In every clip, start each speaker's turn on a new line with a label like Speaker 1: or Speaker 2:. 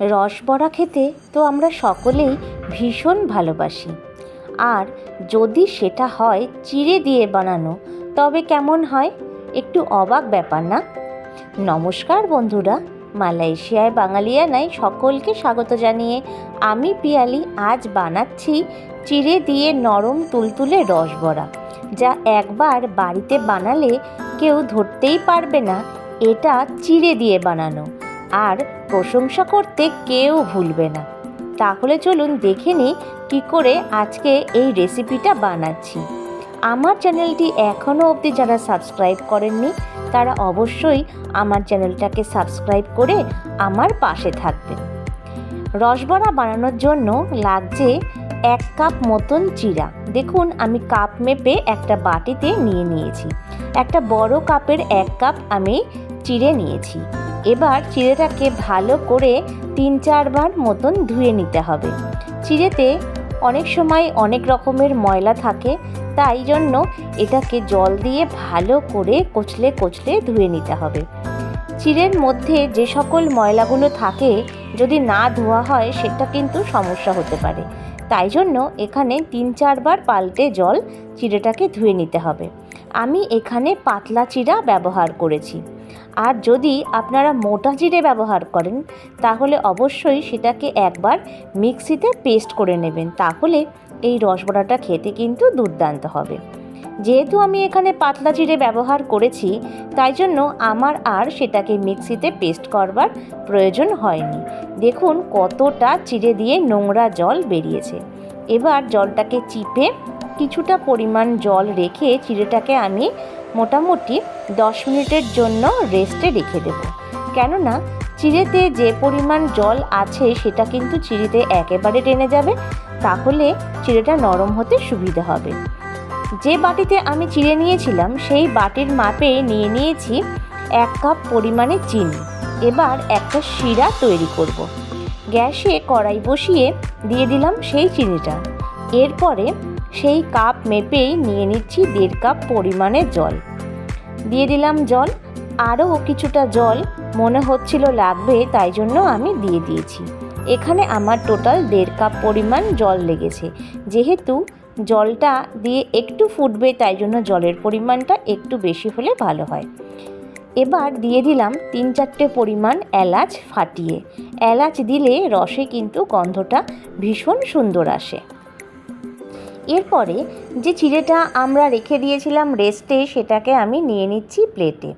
Speaker 1: রসবড়া খেতে তো আমরা সকলেই ভীষণ ভালোবাসি। আর যদি সেটা হয় চিড়ে দিয়ে বানানো, তবে কেমন হয়? একটু অবাক ব্যাপার না? নমস্কার বন্ধুরা, মালয়েশিয়ায় বাঙালিয়ানায় সকলকে স্বাগত জানিয়ে আমি পিয়ালি আজ বানাচ্ছি চিড়ে দিয়ে নরম তুলতুলে রসবড়া যা একবার বাড়িতে বানালে কেউ ধরতেই পারবে না, এটা চিড়ে দিয়ে বানানো। আর প্রশংসা করতে কেউ ভুলবে না। তাহলে চলুন দেখে নিই কী করে আজকে এই রেসিপিটা বানাচ্ছি। আমার চ্যানেলটি এখনও অবধি যারা সাবস্ক্রাইব করেননি, তারা অবশ্যই আমার চ্যানেলটাকে সাবস্ক্রাইব করে আমার পাশে থাকবেন। রসবড়া বানানোর জন্য লাগছে এক কাপ মতন চিরা। দেখুন, আমি কাপ মেপে একটা বাটিতে নিয়ে নিয়েছি। একটা বড় কাপের এক কাপ আমি চিড়ে নিয়েছি। এবার চিড়েটাকে ভালো করে তিন চারবার মতন ধুয়ে নিতে হবে। চিড়েতে অনেক সময় অনেক রকমের ময়লা থাকে, তাই জন্য এটাকে জল দিয়ে ভালো করে কচলে কচলে ধুয়ে নিতে হবে। চিড়ের মধ্যে যে সকল ময়লাগুলো থাকে, যদি না ধোয়া হয় সেটা কিন্তু সমস্যা হতে পারে। তাই জন্য এখানে তিন চারবার পাল্টে জল চিড়েটাকে ধুয়ে নিতে হবে। আমি এখানে পাতলা চিড়া ব্যবহার করেছি। আর যদি আপনারা মোটা জিরে ব্যবহার করেন, তাহলে অবশ্যই সেটাকে একবার মিক্সিতে পেস্ট করে নেবেন, তাহলে এই রসবড়াটা খেতে কিন্তু দুর্দান্ত হবে। যেহেতু আমি এখানে পাতলা জিরে ব্যবহার করেছি, তাই জন্য আমার আর সেটাকে মিক্সিতে পেস্ট করবার প্রয়োজন হয়নি। দেখুন কতটা চিড়ে দিয়ে নোংরা জল বেরিয়েছে। এবার জলটাকে চিপে কিছুটা পরিমাণ জল রেখে চিড়েটাকে আমি মোটামুটি দশ মিনিটের জন্য রেস্টে রেখে দেব। কেননা চিড়েতে যে পরিমাণ জল আছে সেটা কিন্তু চিড়েতে একেবারে টেনে যাবে, তাহলে চিড়েটা নরম হতে সুবিধা হবে। যে বাটিতে আমি চিড়ে নিয়েছিলাম, সেই বাটির মাপে নিয়ে নিয়েছি এক কাপ পরিমাণে চিনি। এবার একটা শিরা তৈরি করব। গ্যাসে কড়াই বসিয়ে দিয়ে দিলাম সেই চিনিটা। এরপরে সেই কাপ মেপেই নিয়ে নিচ্ছি দেড় কাপ পরিমাণে জল। দিয়ে দিলাম জল। আরও কিছুটা জল মনে হচ্ছিল লাগবে, তাই জন্য আমি দিয়ে দিয়েছি। এখানে আমার টোটাল দেড় কাপ পরিমাণ জল লেগেছে। যেহেতু জলটা দিয়ে একটু ফুটবে, তাই জন্য জলের পরিমাণটা একটু বেশি হলে ভালো হয়। এবার দিয়ে দিলাম তিন চারটে পরিমাণ এলাচ ফাটিয়ে। এলাচ দিলে রসে কিন্তু গন্ধটা ভীষণ সুন্দর আসে। এরপরে যে চিড়েটা আমরা রেখে দিয়েছিলাম রেস্টে সেটাকে আমি নিয়ে নিচ্ছি প্লেটে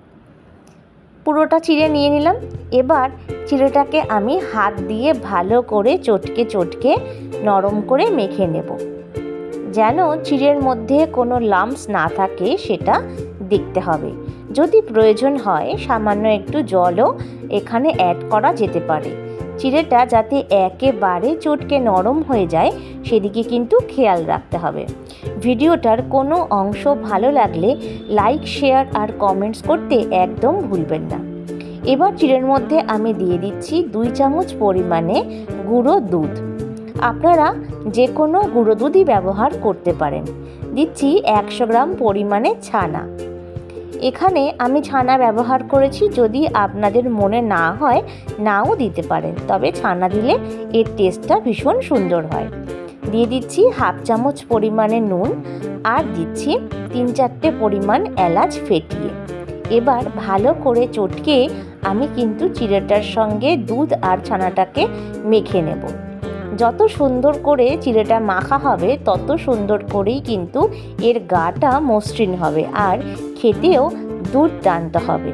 Speaker 1: পুরোটা চিড়ে নিয়ে নিলাম। এবার চিড়েটাকে আমি হাত দিয়ে ভালো করে চটকে চটকে নরম করে মেখে নেব। যেন চিড়ের মধ্যে কোনো লাম্পস না থাকে, সেটা দেখতে হবে। যদি প্রয়োজন হয়, সামান্য একটু জলও এখানে অ্যাড করা যেতে পারে। চিড়েটা যাতে একেবারে চটকে নরম হয়ে যায়, সেদিকে কিন্তু খেয়াল রাখতে হবে। ভিডিওটার কোনো অংশ ভালো লাগলে লাইক, শেয়ার আর কমেন্টস করতে একদম ভুলবেন না। এবার চিড়ের মধ্যে আমি দিয়ে দিচ্ছি দুই চামচ পরিমাণে গুঁড়ো দুধ। আপনারা যে কোনো গুঁড়ো দুধই ব্যবহার করতে পারেন। দিচ্ছি একশো গ্রাম পরিমাণে ছানা। এখানে আমি ছানা ব্যবহার করেছি যদি আপনাদের মনে না হয়, নাও দিতে পারেন। তবে ছানা দিলে এর টেস্টটা ভীষণ সুন্দর হয়। দিয়ে দিচ্ছি হাফ চামচ পরিমাণে নুন আর দিচ্ছি তিন চারটে পরিমাণ এলাচ ফেটিয়ে। এবার ভালো করে চটকে আমি কিন্তু চিড়েটার সঙ্গে দুধ আর ছানাটাকে মেখে নেব। যত সুন্দর করে চিড়েটা মাখা হবে, তত সুন্দর করেই কিন্তু এর গাটা মসৃণ হবে আর খেতেও দুধ টানতে হবে।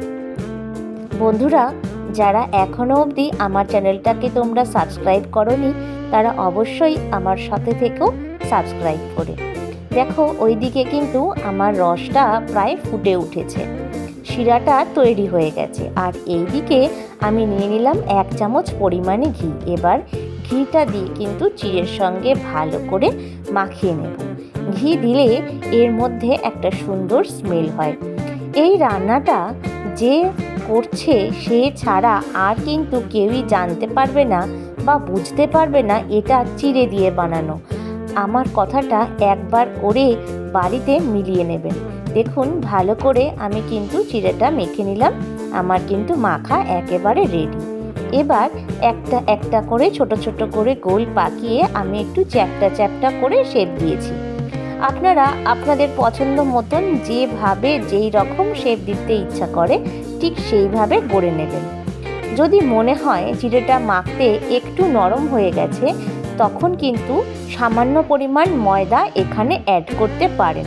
Speaker 1: বন্ধুরা, যারা এখনও অবধি আমার চ্যানেলটাকে তোমরা সাবস্ক্রাইব করনি, তারা অবশ্যই আমার সাথে থেকেও সাবস্ক্রাইব করে। দেখো, ওইদিকে কিন্তু আমার রসটা প্রায় ফুটে উঠেছে। শিরাটা তৈরি হয়ে গেছে। আর এই দিকে আমি নিয়ে নিলাম এক চামচ পরিমাণে ঘি। এবার ঘিটা দিয়ে কিন্তু চিড়ের সঙ্গে ভালো করে মাখিয়ে নেব। ঘি দিলে এর মধ্যে একটা সুন্দর স্মেল হয়। এই রান্নাটা যে করছে সে ছাড়া আর কিন্তু কেউই জানতে পারবে না বা বুঝতে পারবে না এটা চিড়ে দিয়ে বানানো। আমার কথাটা একবার করে বাড়িতে মিলিয়ে নেবেন। দেখুন, ভালো করে আমি কিন্তু চিড়েটা মেখে নিলাম। আমার কিন্তু মাখা একেবারে রেডি এবার একটা একটা করে ছোট ছোট করে গোল পাকিয়ে আমি একটু চ্যাপটা চ্যাপটা করে শেপ দিয়েছি। আপনারা আপনাদের পছন্দ মতন যেভাবে যেই রকম শেপ দিতে ইচ্ছা করে ঠিক সেইভাবে গড়ে নেবেন। যদি মনে হয় জিরেটা মাখতে একটু নরম হয়ে গেছে, তখন কিন্তু সামান্য পরিমাণ ময়দা এখানে অ্যাড করতে পারেন।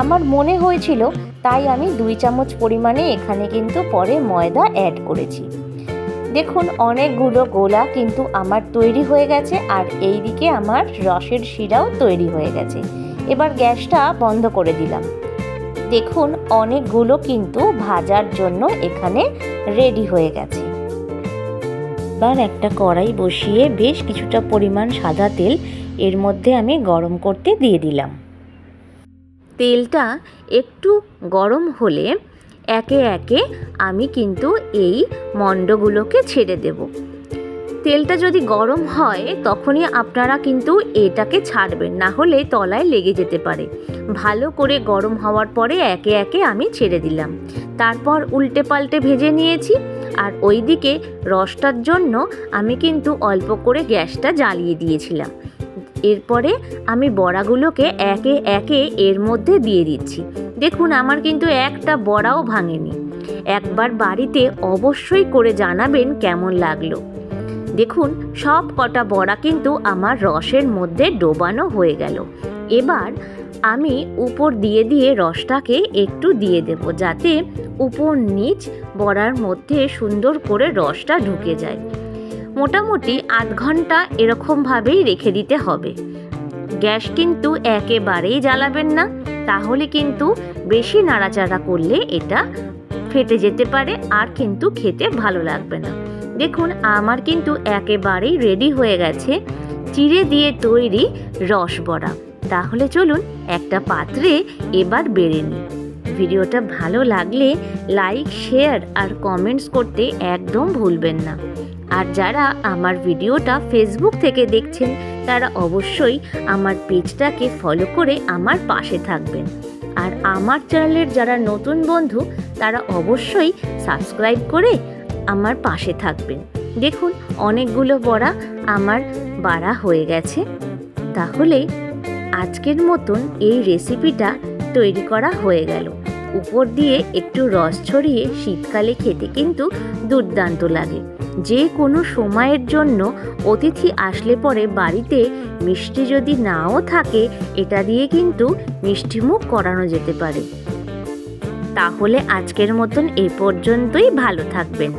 Speaker 1: আমার মনে হয়েছিল তাই আমি দুই চামচ পরিমাণে এখানে কিন্তু পরে ময়দা অ্যাড করেছি। দেখুন, অনেকগুলো গোলা কিন্তু আমার তৈরি হয়ে গেছে আর এই দিকে আমার রসের শিরাও তৈরি হয়ে গেছে। এবার গ্যাসটা বন্ধ করে দিলাম। দেখুন, অনেকগুলো কিন্তু ভাজার জন্য এখানে রেডি হয়ে গেছে। এবার একটা কড়াই বসিয়ে বেশ কিছুটা পরিমাণ সাদা তেল এর মধ্যে আমি গরম করতে দিয়ে দিলাম। তেলটা একটু গরম হলে একে একে আমি কিন্তু এই মণ্ডগুলোকে ছেড়ে দেব। তেলটা যদি গরম হয়, তখনই আপনারা কিন্তু এটাকে ছাড়বেন, না হলে তলায় লেগে যেতে পারে। ভালো করে গরম হওয়ার পরে একে একে আমি ছেড়ে দিলাম। তারপর উল্টে পাল্টে ভেজে নিয়েছি। আর ওই দিকে রসটার জন্য আমি কিন্তু অল্প করে গ্যাসটা জ্বালিয়ে দিয়েছিলাম। এরপরে আমি বড়াগুলোকে একে একে এর মধ্যে দিয়ে দিচ্ছি। দেখুন, আমার কিন্তু একটা বড়াও ভাঙেনি। একবার বাড়িতে অবশ্যই করে জানাবেন কেমন লাগল। দেখুন, সব কটা বড়া কিন্তু আমার রসের মধ্যে ডোবানো হয়ে গেল। এবার আমি উপর দিয়ে দিয়ে রসটাকে একটু দিয়ে দেব যাতে উপর নিচ বড়ার মধ্যে সুন্দর করে রসটা ঢুকে যায়। মোটামুটি আধ ঘণ্টা এরকমভাবেই রেখে দিতে হবে। গ্যাস কিন্তু একেবারেই জ্বালাবেন না, তাহলে কিন্তু বেশি নাড়াচাড়া করলে এটা ফেটে যেতে পারে আর কিন্তু খেতে ভালো লাগবে না। দেখুন, আমার কিন্তু একেবারেই রেডি হয়ে গেছে চিড়ে দিয়ে তৈরি রস বড়া। তাহলে চলুন একটা পাত্রে এবার বেড়ে নিই। ভিডিওটা ভালো লাগলে লাইক, শেয়ার আর কমেন্টস করতে একদম ভুলবেন না। আর যারা আমার ভিডিওটা ফেসবুক থেকে দেখছেন, তারা অবশ্যই আমার পেজটাকে ফলো করে আমার পাশে থাকবেন। আর আমার চ্যানেলের যারা নতুন বন্ধু, তারা অবশ্যই সাবস্ক্রাইব করে আমার পাশে থাকবেন। দেখুন, অনেকগুলো বড়া আমার বাড়া হয়ে গেছে। তাহলে আজকের মতন এই রেসিপিটা তৈরি করা হয়ে গেল। উপর দিয়ে একটু রস ছড়িয়ে শীতকালে খেতে কিন্তু দুর্দান্ত লাগে। যে কোনো সময়ের জন্য অতিথি আসলে পরে বাড়িতে মিষ্টি যদি নাও থাকে, এটা দিয়ে কিন্তু মিষ্টিমুখ করানো যেতে পারে। তাহলে আজকের মতন এ পর্যন্তই, ভালো থাকবেন।